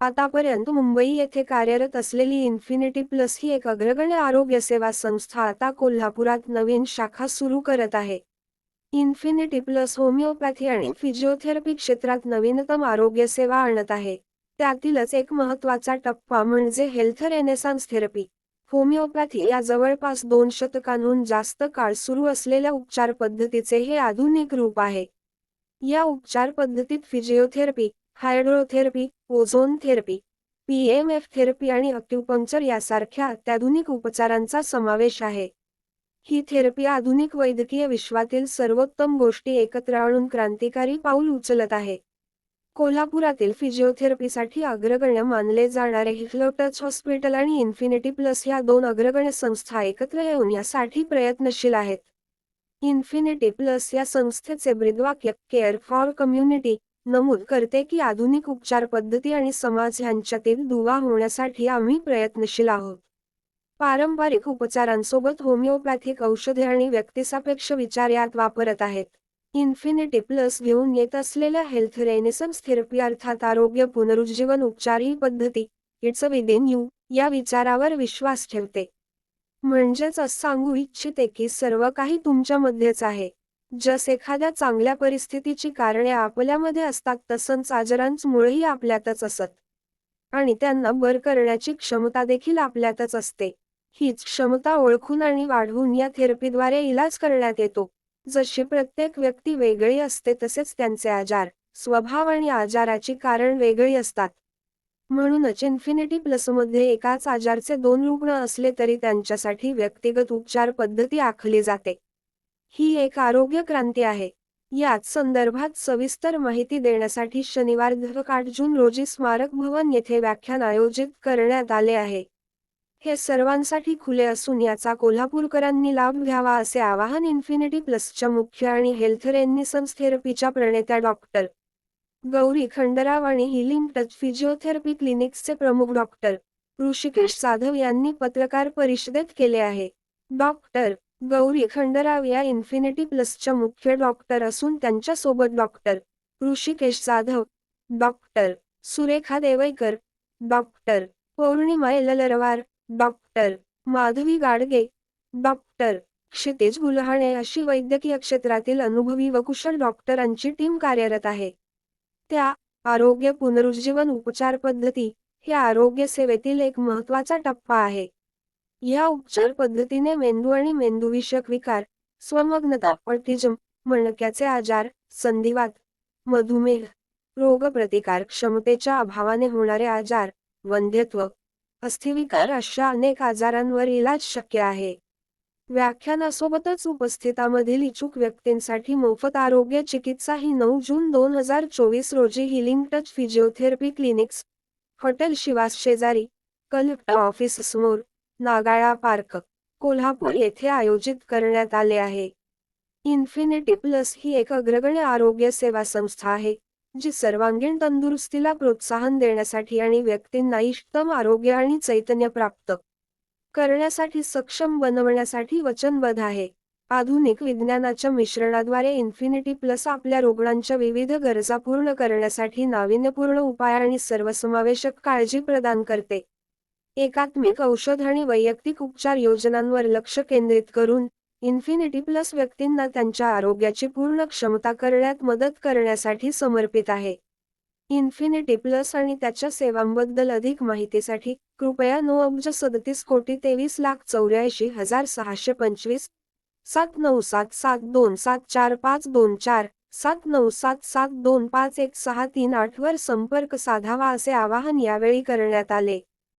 आतापर्यंत मुंबई येथे कार्यरत असलेली इन्फिनिटी प्लस ही एक अग्रगण्य आरोग्य सेवा संस्था आता कोल्हापुरात नवीन शाखा सुरू करत आहे. इन्फिनिटी प्लस होमिओपॅथी आणि फिजिओथेरपी क्षेत्रात नवीनतम आरोग्य सेवा आणत आहे. त्यातीलच एक महत्त्वाचा टप्पा म्हणजे हेल्थ रेनेसान्स थेरपी. होमिओपॅथी या जवळपास दोन शतकांहून जास्त काळ सुरू असलेल्या उपचार पद्धतीचे हे आधुनिक रूप आहे. या उपचार पद्धतीत physiotherapy hydrotherapy ozone therapy PMF therapy आणि अक्युपंक्चर यासारख्या अत्याधुनिक उपचारांचा समावेश आहे. ही थेरपी आधुनिक वैद्यकीय विश्वातील सर्वोत्तम गोष्टी एकत्र आणून क्रांतिकारी पाऊल उचलत आहे. कोल्हापुरातील फिजिओथेरपीसाठी अग्रगण्य मानले जाणारे हिटलो टच हॉस्पिटल आणि इन्फिनिटी प्लस या दोन अग्रगण्य संस्था एकत्र येऊन यासाठी प्रयत्नशील आहेत. इन्फिनिटी प्लस या संस्थेचे ब्रिदवाक्य केअर फॉर कम्युनिटी नमूद करते की आधुनिक उपचार पद्धती आणि समाज यांच्यातील दुवा होण्यासाठी आम्ही प्रयत्नशील आहोत. पारंपरिक उपचारांसोबत होमिओपॅथिक औषधे आणि व्यक्तिसापेक्ष विचार यात वापरत आहेत. इन्फिनिटी प्लस घेऊन येत असलेल्या हेल्थ रेनेसन्स थेरपी अर्थात आरोग्य पुनरुज्जीवन उपचार ही पद्धती इट्स विदिन यू या विचारावर विश्वास ठेवते. म्हणजेच असं सांगू इच्छिते की सर्व काही तुमच्यामध्येच आहे. जस एखाद्या चांगल्या परिस्थितीची कारणे आपल्यामध्ये असतात तसंच आजारांच मुळही आपल्यातच असत. आणि त्यांना बर करण्याची क्षमता देखील आपल्यातच असते. हीच क्षमता ओळखून आणि वाढवून या थेरपीद्वारे इलाज करण्यात येतो. जशी प्रत्येक व्यक्ती वेगळी असते तसेच त्यांचे आजार स्वभाव आणि आजाराची कारण वेगळी असतात. म्हणूनच इन्फिनिटी प्लसमध्ये एकाच आजारचे दोन रुग्ण असले तरी त्यांच्यासाठी व्यक्तिगत उपचार पद्धती आखली जाते. ही एक आरोग्य क्रांती आहे. याच संदर्भात सविस्तर माहिती देण्यासाठी शनिवार दर आठ जून रोजी स्मारक भवन येथे व्याख्यान आयोजित करण्यात आले आहे. हे सर्वांसाठी खुले असून याचा कोल्हापूरकरांनी लाभ घ्यावा असे आवाहन इन्फिनिटी प्लसच्या मुख्य आणि हेल्थ रेनिसन्स थेरपीच्या प्रणेत्या डॉक्टर गौरी खंडराव आणि हिलिंग टच फिजिओथेरपी क्लिनिक्सचे प्रमुख डॉक्टर ऋषिकेश जाधव यांनी पत्रकार परिषदेत केले आहे. डॉक्टर गौरी खंडराव या इन्फिनिटी प्लसच्या मुख्य डॉक्टर असून त्यांच्यासोबत doctor Rishikesh Jadhav doctor Surekha Devaikar doctor Pournima Ellarwar doctor Madhavi Gadge doctor Kshitej Gulhane अशी वैद्यकीय क्षेत्रातील अनुभवी व कुशल डॉक्टरांची टीम कार्यरत आहे. त्या आरोग्य पुनरुज्जीवन उपचार पद्धती हे आरोग्य सेवेतील एक महत्त्वाचा टप्पा आहे. या उपचार पद्धतीने मेंदू आणि मेंदूविषयक विकार स्वमग्नता ऑटिझम मणक्याचे आजार संधिवात मधुमेह रोगप्रतिकार क्षमतेच्या अभावाने होणारे आजार वंध्यत्व अस्थिविकार अशा अनेक आजारांवर इलाज शक्य आहे. व्याख्यानासोबतच उपस्थितामधील इच्छुक व्यक्तींसाठी मोफत आरोग्य चिकित्सा ही नऊ जून दोन हजार चोवीस रोजी healing touch physiotherapy clinics hotel Shivas शेजारी कलेक्टर ऑफिस समोर नागाळा पार्क कोल्हापूर येथे आयोजित करण्यात आले आहे. इन्फिनिटी प्लस ही एक अग्रगण्य आरोग्य सेवा संस्था आहे जी सर्वांगीण तंदुरुस्तीला प्रोत्साहन देण्यासाठी आणि व्यक्तींना इष्टतम आरोग्य आणि चैतन्य प्राप्त करण्यासाठी सक्षम बनवण्यासाठी वचनबद्ध आहे. आधुनिक विज्ञानाच्या मिश्रणाद्वारे इन्फिनिटी प्लस आपल्या रुग्णांच्या विविध गरजा पूर्ण करण्यासाठी नाविन्यपूर्ण उपाय आणि सर्वसमावेशक काळजी प्रदान करते. एकात्मिक औषध आणि वैयक्तिक उपचार योजनांवर लक्ष केंद्रित करून इन्फिनिटी प्लस व्यक्तींना त्यांच्या आरोग्याची पूर्ण क्षमता करण्यात मदत करण्यासाठी समर्पित आहे. इन्फिनिटी प्लस आणि त्याच्या सेवांबद्दल अधिक माहितीसाठी कृपया नऊ अब्ज सदतीस कोटी तेवीस लाख चौऱ्याऐंशी हजार सहाशे पंचवीस सात नऊ सात सात दोन सात चार पाच दोन चार सात नऊ सात सात दोन पाच एक सहा तीन आठवर संपर्क साधावा असे आवाहन यावेळी करण्यात आले.